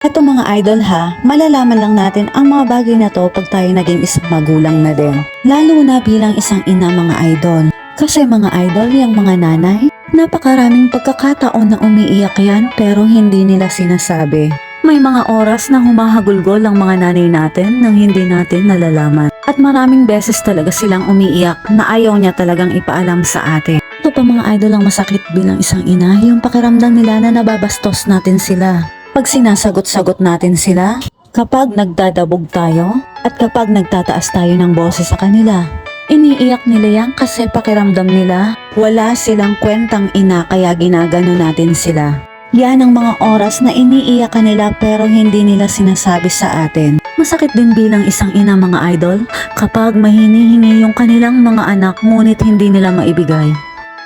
Eto mga idol ha, malalaman lang natin ang mga bagay na to pag tayo naging isang magulang na din. Lalo na bilang isang ina mga idol. Kasi mga idol, yung mga nanay, napakaraming pagkakataon na umiiyak yan pero hindi nila sinasabi. May mga oras na humahagulgol ang mga nanay natin nang hindi natin nalalaman. At maraming beses talaga silang umiiyak na ayaw niya talagang ipaalam sa atin. Ito pa mga idol ang masakit bilang isang ina, yung pakiramdam nila na nababastos natin sila. Pag sinasagot-sagot natin sila, kapag nagdadabog tayo, at kapag nagtataas tayo ng boses sa kanila. Iniiyak nila yan kasi pakiramdam nila wala silang kwentang ina kaya ginagano natin sila. Yan ang mga oras na iniiyak nila pero hindi nila sinasabi sa atin. Masakit din bilang isang ina mga idol kapag mahinihingi yung kanilang mga anak ngunit hindi nila maibigay.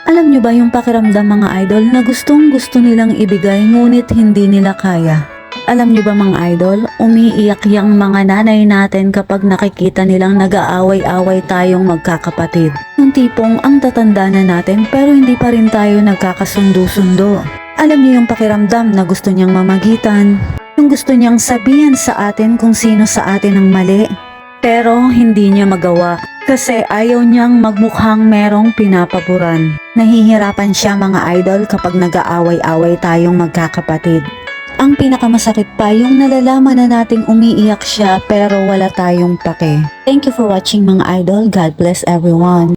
Alam nyo ba yung pakiramdam mga idol na gustong gusto nilang ibigay ngunit hindi nila kaya? Alam nyo ba mga idol, umiiyak yung mga nanay natin kapag nakikita nilang nag-aaway-away tayong magkakapatid. Yung tipong ang tatanda na natin pero hindi pa rin tayo nagkakasundo-sundo. Alam niyo yung pakiramdam na gusto niyang mamagitan, yung gusto niyang sabihan sa atin kung sino sa atin ang mali. Pero hindi niya magawa kasi ayaw niyang magmukhang merong pinapaboran. Nahihirapan siya mga idol kapag nag-aaway-away tayong magkakapatid. Ang pinakamasakit pa yung nalalaman na nating umiiyak siya pero wala tayong pake. Thank you for watching mga idol. God bless everyone.